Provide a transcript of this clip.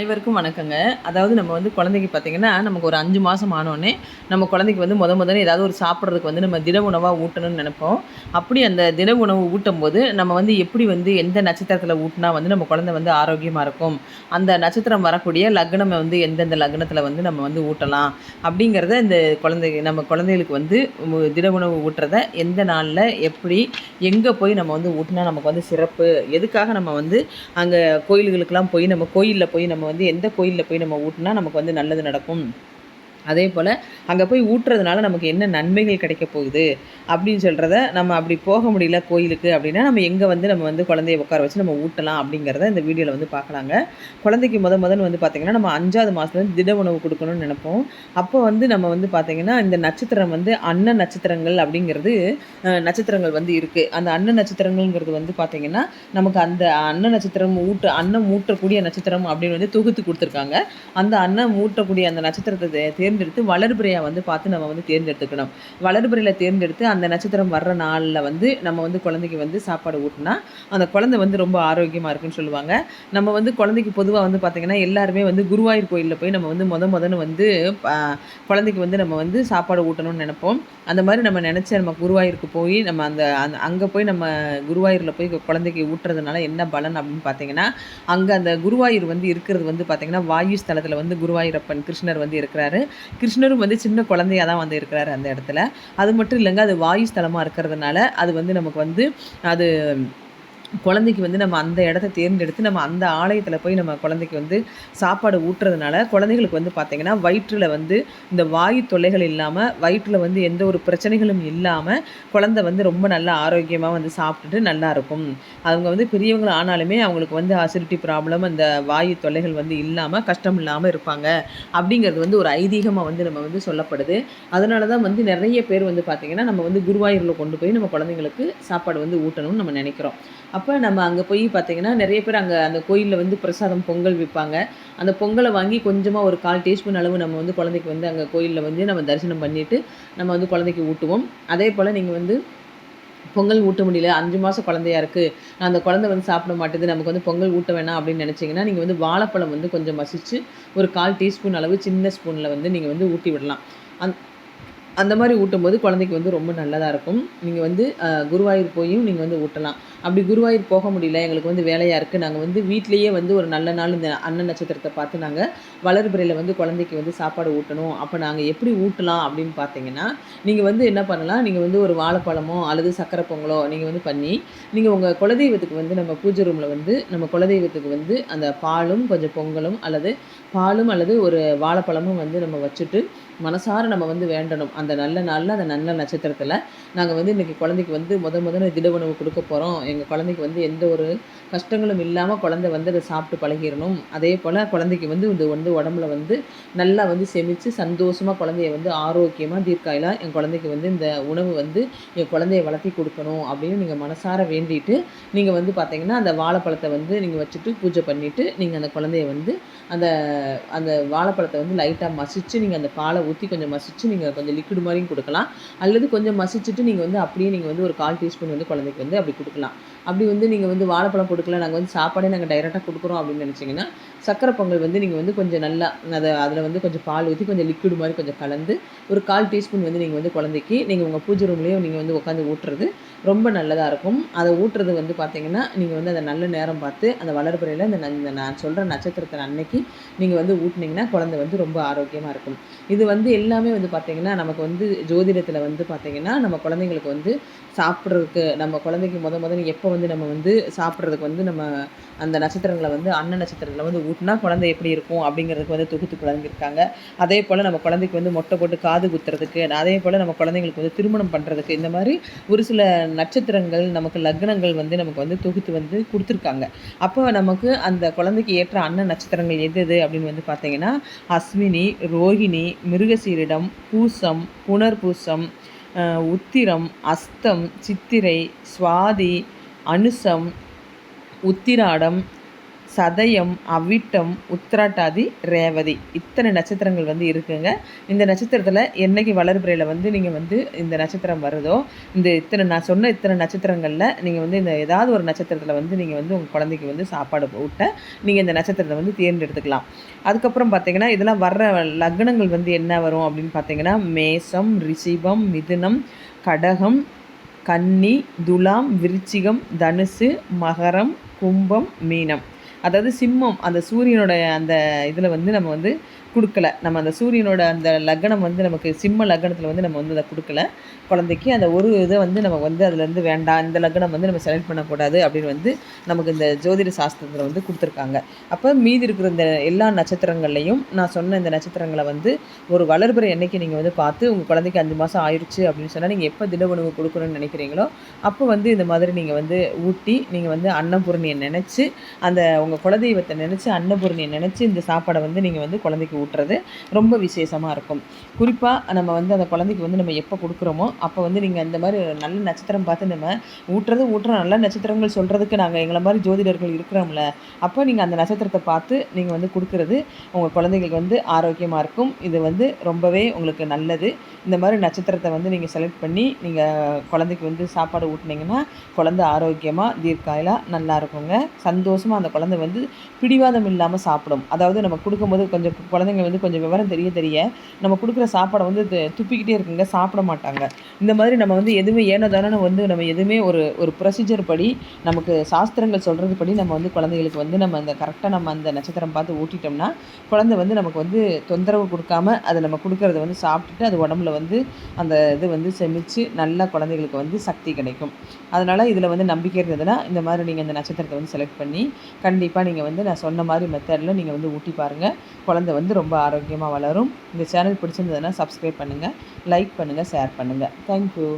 அனைவருக்கும் வணக்கங்க. அதாவது நம்ம வந்து குழந்தைக்கு பார்த்தீங்கன்னா நமக்கு ஒரு அஞ்சு மாதம் ஆனோடனே நம்ம குழந்தைக்கு வந்து முத முதல்ல ஏதாவது ஒரு சாப்பிட்றதுக்கு வந்து நம்ம திட உணவாக ஊட்டணும்னு நினைப்போம். அப்படி அந்த திட உணவு ஊட்டும் போது நம்ம வந்து எப்படி வந்து எந்த நட்சத்திரத்தில் ஊட்டினா வந்து நம்ம குழந்தை வந்து ஆரோக்கியமாக இருக்கும்? அந்த நட்சத்திரம் வரக்கூடிய லக்னம் வந்து எந்தெந்த லக்னத்தில் வந்து நம்ம வந்து ஊட்டலாம்? அப்படிங்கிறத இந்த குழந்தை நம்ம குழந்தைகளுக்கு வந்து தின திட உணவு ஊட்டுறத எந்த நாளில் எப்படி எங்கே போய் நம்ம வந்து ஊட்டினா நமக்கு வந்து சிறப்பு? எதுக்காக நம்ம வந்து அங்கே கோயில்களுக்கெல்லாம் போய் நம்ம கோயிலில் போய் நம்ம வந்து எந்த கோயிலில் போய் நம்ம ஊட்டினா நமக்கு வந்து நல்லது நடக்கும்? அதே போல் அங்கே போய் ஊட்டுறதுனால நமக்கு என்ன நன்மைகள் கிடைக்க போகுது அப்படின்னு சொல்கிறத நம்ம அப்படி போக முடியல கோயிலுக்கு அப்படின்னா நம்ம எங்கே வந்து நம்ம வந்து குழந்தைய உட்கார வச்சு நம்ம ஊட்டலாம் அப்படிங்கிறத இந்த வீடியோவில் வந்து பார்க்கலாங்க. குழந்தைக்கு முத முதல்ல வந்து பார்த்திங்கன்னா நம்ம அஞ்சாவது மாதத்துலேருந்து திட உணவு கொடுக்கணும்னு நினைப்போம். அப்போ வந்து நம்ம வந்து பார்த்திங்கன்னா இந்த நட்சத்திரம் வந்து அன்ன நட்சத்திரங்கள் அப்படிங்கிறது நட்சத்திரங்கள் வந்து இருக்குது அந்த அன்ன நட்சத்திரங்கள்ங்கிறது வந்து பார்த்திங்கன்னா நமக்கு அந்த அன்ன நட்சத்திரம் ஊட்ட அன்னம் ஊட்டக்கூடிய நட்சத்திரம் அப்படின்னு வந்து தொகுத்து கொடுத்துருக்காங்க. அந்த அன்னம் ஊட்டக்கூடிய அந்த நட்சத்திரத்தை தேர்ந்து தேர்ந்தெடுத்து வளர்பிறையாக வந்து பார்த்து நம்ம வந்து தேர்ந்தெடுத்துக்கணும். வளர்பிறையில் தேர்ந்தெடுத்து அந்த நட்சத்திரம் வர்ற நாளில் வந்து நம்ம வந்து குழந்தைக்கு வந்து சாப்பாடு ஊட்டினா அந்த குழந்தை வந்து ரொம்ப ஆரோக்கியமாக இருக்குன்னு சொல்லுவாங்க. நம்ம வந்து குழந்தைக்கு பொதுவாக வந்து பார்த்திங்கன்னா எல்லாருமே வந்து குருவாயூர் கோயிலில் போய் நம்ம வந்து முத முதன்னு வந்து குழந்தைக்கு வந்து நம்ம வந்து சாப்பாடு ஊட்டணும்னு நினைப்போம். அந்த மாதிரி நம்ம நினச்ச நம்ம குருவாயூருக்கு போய் நம்ம அந்த அந்த அங்கே போய் நம்ம குருவாயூரில் போய் குழந்தைக்கு ஊட்டுறதுனால என்ன பலன் அப்படின்னு பார்த்தீங்கன்னா அங்கே அந்த குருவாயூர் வந்து இருக்கிறது வந்து பார்த்திங்கன்னா வாயு ஸ்தலத்தில் வந்து குருவாயூரப்பன் கிருஷ்ணர் வந்து இருக்கிறாரு. கிருஷ்ணரும் வந்து சின்ன குழந்தையாக தான் வந்து இருக்கிறாரு அந்த இடத்துல. அது மட்டும் இல்லைங்க அது வாயு ஸ்தலமாக இருக்கிறதுனால அது வந்து நமக்கு வந்து அது குழந்தைக்கு வந்து நம்ம அந்த இடத்த தேர்ந்தெடுத்து நம்ம அந்த ஆலயத்தில் போய் நம்ம குழந்தைக்கு வந்து சாப்பாடு ஊட்டுறதுனால குழந்தைகளுக்கு வந்து பார்த்திங்கன்னா வயிற்றில் வந்து இந்த வாயு தொல்லைகள் இல்லாமல் வயிற்றில் வந்து எந்த ஒரு பிரச்சனைகளும் இல்லாமல் குழந்தை வந்து ரொம்ப நல்லா ஆரோக்கியமாக வந்து சாப்பிட்டுட்டு நல்லா இருக்கும். அவங்க வந்து பெரியவங்க ஆனாலுமே அவங்களுக்கு வந்து அசிடிட்டி ப்ராப்ளம் அந்த வாயு தொல்லைகள் வந்து இல்லாமல் கஷ்டம் இல்லாமல் இருப்பாங்க. அப்படிங்கிறது வந்து ஒரு ஐதீகமாக வந்து நம்ம வந்து சொல்லப்படுது. அதனால தான் வந்து நிறைய பேர் வந்து பார்த்திங்கன்னா நம்ம வந்து குருவாயூரில் கொண்டு போய் நம்ம குழந்தைங்களுக்கு சாப்பாடு வந்து ஊட்டணும்னு நம்ம நினைக்கிறோம். அப்போ நம்ம அங்கே போய் பார்த்தீங்கன்னா நிறைய பேர் அங்கே அந்த கோயிலில் வந்து பிரசாதம் பொங்கல் விற்பாங்க அந்த பொங்கலை வாங்கி கொஞ்சமாக ஒரு கால் டீஸ்பூன் அளவு நம்ம வந்து குழந்தைக்கு வந்து அங்கே கோயிலில் வந்து நம்ம தரிசனம் பண்ணிவிட்டு நம்ம வந்து குழந்தைக்கு ஊட்டுவோம். அதே போல் நீங்கள் வந்து பொங்கல் ஊட்ட முடியல அஞ்சு மாதம் குழந்தையா இருக்குது நான் அந்த குழந்தை வந்து சாப்பிட மாட்டேது நமக்கு வந்து பொங்கல் ஊட்ட வேணாம் அப்படின்னு நினச்சிங்கன்னா நீங்கள் வந்து வாழைப்பழம் வந்து கொஞ்சம் மசிச்சு ஒரு கால் டீஸ்பூன் அளவு சின்ன ஸ்பூனில் வந்து நீங்கள் வந்து ஊட்டி விடலாம். அந் அந்த மாதிரி ஊட்டும்போது குழந்தைக்கு வந்து ரொம்ப நல்லதாக இருக்கும். நீங்கள் வந்து குருவாயூர் போயும் நீங்கள் வந்து ஊட்டலாம். அப்படி குருவாயூர் போக முடியல எங்களுக்கு வந்து வேலையாக இருக்குது நாங்கள் வந்து வீட்டிலேயே வந்து ஒரு நல்ல நாள் இந்த அன்ன நட்சத்திரத்தை பார்த்து நாங்கள் வளர்பிறையில் வந்து குழந்தைக்கு வந்து சாப்பாடு ஊட்டணும். அப்போ நாங்கள் எப்படி ஊட்டலாம் அப்படின்னு பார்த்தீங்கன்னா நீங்கள் வந்து என்ன பண்ணலாம்? நீங்கள் வந்து ஒரு வாழைப்பழமோ அல்லது சக்கரை பொங்கலோ நீங்கள் வந்து பண்ணி நீங்கள் உங்கள் குலதெய்வத்துக்கு வந்து நம்ம பூஜை ரூமில் வந்து நம்ம குலதெய்வத்துக்கு வந்து அந்த பாலும் கொஞ்சம் பொங்கலும் அல்லது பாலும் அல்லது ஒரு வாழைப்பழமும் வந்து நம்ம வச்சுட்டு மனசார நம்ம வந்து வேண்டணும். அந்த நல்ல நாளில் அந்த நல்ல நட்சத்திரத்தில் நாங்கள் வந்து இன்றைக்கி குழந்தைக்கு வந்து முத முதல்ல திட உணவு கொடுக்க போகிறோம் எங்கள் குழந்தைக்கு வந்து எந்த ஒரு கஷ்டங்களும் இல்லாமல் குழந்தை வந்து அதை சாப்பிட்டு பழகிடணும் அதே போல் குழந்தைக்கு வந்து இது வந்து உடம்புல வந்து நல்லா வந்து செமித்து சந்தோஷமாக குழந்தைய வந்து ஆரோக்கியமாக தீர்க்காயிலாக என் குழந்தைக்கு வந்து இந்த உணவு வந்து என் குழந்தைய வளர்த்தி கொடுக்கணும் அப்படின்னு நீங்கள் மனசார வேண்டிட்டு நீங்கள் வந்து பார்த்தீங்கன்னா அந்த வாழைப்பழத்தை வந்து நீங்கள் வச்சுட்டு பூஜை பண்ணிவிட்டு நீங்கள் அந்த குழந்தைய வந்து அந்த அந்த வாழைப்பழத்தை வந்து லைட்டாக மசிச்சு நீங்கள் அந்த பாலை ஊற்றி கொஞ்சம் மசிச்சு நீங்கள் கொஞ்சம் லிக்விட் மாதிரியும் கொடுக்கலாம். அல்லது கொஞ்சம் மசிச்சுட்டு நீங்கள் வந்து அப்படியே நீங்கள் வந்து ஒரு கால் டீஸ்பூன் வந்து குழந்தைக்கு வந்து அப்படி கொடுக்கலாம். அப்படி வந்து நீங்கள் வந்து வாழைப்பழம் கொடுக்கல நாங்கள் வந்து சாப்பாடே நாங்கள் டைரெக்டாக கொடுக்குறோம் அப்படின்னு நினச்சிங்கன்னா சக்கரை பொங்கல் வந்து நீங்கள் வந்து கொஞ்சம் நல்லா அதை அதில் வந்து கொஞ்சம் பால் ஊற்றி கொஞ்சம் லிக்விட் மாதிரி கொஞ்சம் கலந்து ஒரு கால் டீஸ்பூன் வந்து நீங்கள் வந்து குழந்தைக்கு நீங்கள் உங்கள் பூஜை ரூம்லேயும் நீங்கள் வந்து உட்காந்து ஊட்டுறது ரொம்ப நல்லதாக இருக்கும். அதை ஊட்டுறது வந்து பார்த்தீங்கன்னா நீங்கள் வந்து அதை நல்ல நேரம் பார்த்து அந்த வளர்பிறையில் அந்த ந- இந்த நான் சொல்கிற நட்சத்திரத்தை அன்னைக்கு நீங்கள் வந்து ஊட்டினீங்கன்னா குழந்தை வந்து ரொம்ப ஆரோக்கியமாக இருக்கும். இது வந்து எல்லாமே வந்து பார்த்தீங்கன்னா நமக்கு வந்து ஜோதிடத்தில் வந்து பார்த்தீங்கன்னா நம்ம குழந்தைங்களுக்கு வந்து சாப்பிட்றதுக்கு நம்ம குழந்தைக்கு முத முதல்ல எப்போ வந்து நம்ம வந்து சாப்பிட்றதுக்கு வந்து நம்ம அந்த நட்சத்திரங்களை வந்து அன்ன நட்சத்திரங்களை வந்து ஊட்டினா குழந்தை எப்படி இருக்கும் அப்படிங்கிறதுக்கு வந்து தொகுத்து குழந்தைருக்காங்க. அதே போல் நம்ம குழந்தைக்கு வந்து மொட்டை போட்டு காது குத்துறதுக்கு அதே போல் நம்ம குழந்தைங்களுக்கு வந்து திருமணம் பண்ணுறதுக்கு இந்த மாதிரி ஒரு சில நட்சத்திரங்கள் நமக்கு லக்னங்கள் வந்து நமக்கு வந்து தொகுத்து வந்து கொடுத்துருக்காங்க. அப்போ நமக்கு அந்த குழந்தைக்கு ஏற்ற அன்ன நட்சத்திரங்கள் எது எது அப்படின்னு வந்து பார்த்தீங்கன்னா அஸ்வினி ரோகிணி மிருகசீரிடம் பூசம் புனர்பூசம் உத்திரம் அஸ்தம் சித்திரை சுவாதி அனுசம் உத்திராடம் சதயம் அவிட்டம் உத்திராட்டாதி ரேவதி. இத்தனை நட்சத்திரங்கள் வந்து இருக்குங்க. இந்த நட்சத்திரத்தில் என்னைக்கு வளர்பிறையில் வந்து நீங்கள் வந்து இந்த நட்சத்திரம் வருதோ இந்த இத்தனை நான் சொன்ன இத்தனை நட்சத்திரங்களில் நீங்கள் வந்து இந்த ஏதாவது ஒரு நட்சத்திரத்தில் வந்து நீங்கள் வந்து உங்கள் குழந்தைக்கு வந்து சாப்பாடு ஊட்ட நீங்கள் இந்த நட்சத்திரத்தை வந்து தேர்ந்தெடுத்துக்கலாம். அதுக்கப்புறம் பார்த்தீங்கன்னா இதெல்லாம் வர்ற லக்னங்கள் வந்து என்ன வரும் அப்படின்னு பார்த்தீங்கன்னா மேசம் ரிஷிபம் மிதுனம் கடகம் கன்னி துலாம் விருச்சிகம் தனுசு மகரம் கும்பம் மீனம். அதாவது சிம்மம் அந்த சூரியனுடைய அந்த இதில் வந்து நம்ம வந்து கொடுக்கல. நம்ம அந்த சூரியனோட அந்த லக்னம் வந்து நமக்கு சிம்ம லக்னத்தில் வந்து நம்ம வந்து அதை கொடுக்கல. குழந்தைக்கு அந்த ஒரு இதை வந்து நம்ம வந்து அதுலேருந்து வேண்டாம் இந்த லக்னம் வந்து நம்ம செலக்ட் பண்ணக்கூடாது அப்படின்னு வந்து நமக்கு இந்த ஜோதிட சாஸ்திரத்தில் வந்து கொடுத்துருக்காங்க. அப்போ மீதி இருக்கிற இந்த எல்லா நட்சத்திரங்கள்லையும் நான் சொன்ன இந்த நட்சத்திரங்களை வந்து ஒரு வளர்பிறை என்னைக்கு நீங்கள் வந்து பார்த்து உங்கள் குழந்தைக்கு அஞ்சு மாதம் ஆயிடுச்சு அப்படின்னு சொன்னால் நீங்கள் எப்போ திட உணவு கொடுக்கணும்னு நினைக்கிறீங்களோ அப்போ வந்து இந்த மாதிரி நீங்கள் வந்து ஊட்டி நீங்கள் வந்து அன்னபூரணியை நினச்சி அந்த உங்கள் குலதெய்வத்தை நினச்சி அன்னபூரணியை நினச்சி இந்த சாப்பாடை வந்து நீங்கள் வந்து குழந்தைக்கு ஊட்டுறது ரொம்ப விசேஷமாக இருக்கும். குறிப்பாக நம்ம வந்து அந்த குழந்தைக்கு வந்து நம்ம எப்போ கொடுக்குறோமோ அப்போ வந்து நீங்கள் அந்த மாதிரி நல்ல நட்சத்திரம் பார்த்து நம்ம ஊட்டுறது ஊட்டுற நல்ல நட்சத்திரங்கள் சொல்கிறதுக்கு நாங்கள் எங்களை மாதிரி ஜோதிடர்கள் இருக்கிறோம்ல அப்போ நீங்கள் அந்த நட்சத்திரத்தை பார்த்து நீங்கள் வந்து கொடுக்குறது உங்கள் குழந்தைங்களுக்கு வந்து ஆரோக்கியமாக இருக்கும். இது வந்து ரொம்பவே உங்களுக்கு நல்லது. இந்த மாதிரி நட்சத்திரத்தை வந்து நீங்கள் செலக்ட் பண்ணி நீங்கள் குழந்தைக்கு வந்து சாப்பாடு ஊட்டினீங்கன்னா குழந்தை ஆரோக்கியமாக தீர்க்காயிலாக நல்லா இருக்குங்க. சந்தோஷமாக அந்த குழந்தை வந்து பிடிவாதம் இல்லாமல் சாப்பிடும். அதாவது நம்ம கொடுக்கும்போது கொஞ்சம் குழந்தைங்க வந்து கொஞ்சம் விவரம் தெரிய தெரிய நம்ம கொடுக்குற சாப்பாடை வந்து துப்பிக்கிட்டே இருக்குங்க சாப்பிட மாட்டாங்க. இந்த மாதிரி நம்ம வந்து எதுவுமே ஏனோ தானே வந்து நம்ம எதுவுமே ஒரு ஒரு ப்ரொசீஜர் படி நமக்கு சாஸ்திரங்கள் சொல்கிறது படி நம்ம வந்து குழந்தைகளுக்கு வந்து நம்ம அந்த கரெக்டாக நம்ம அந்த நட்சத்திரம் பார்த்து ஊட்டிட்டோம்னா குழந்தை வந்து நமக்கு வந்து தொந்தரவு கொடுக்காம அதை நம்ம கொடுக்குறத வந்து சாப்பிட்டுட்டு அது உடம்புல வந்து அந்த இது வந்து செமிச்சு நல்லா குழந்தைகளுக்கு வந்து சக்தி கிடைக்கும். அதனால் இதில் வந்து நம்பிக்கை இருந்ததுன்னா இந்த மாதிரி நீங்கள் இந்த நட்சத்திரத்தை வந்து செலக்ட் பண்ணி கண்டிப்பாக நீங்கள் வந்து நான் சொன்ன மாதிரி மெத்தடில் நீங்கள் வந்து ஊட்டி பாருங்கள் குழந்தை வந்து ரொம்ப ரொம்ப ஆரோக்கியமாக வளரும். இந்த சேனல் பிடிச்சிருந்ததுன்னா சப்ஸ்கிரைப் பண்ணுங்கள் லைக் பண்ணுங்கள் ஷேர் பண்ணுங்கள் தேங்க்யூ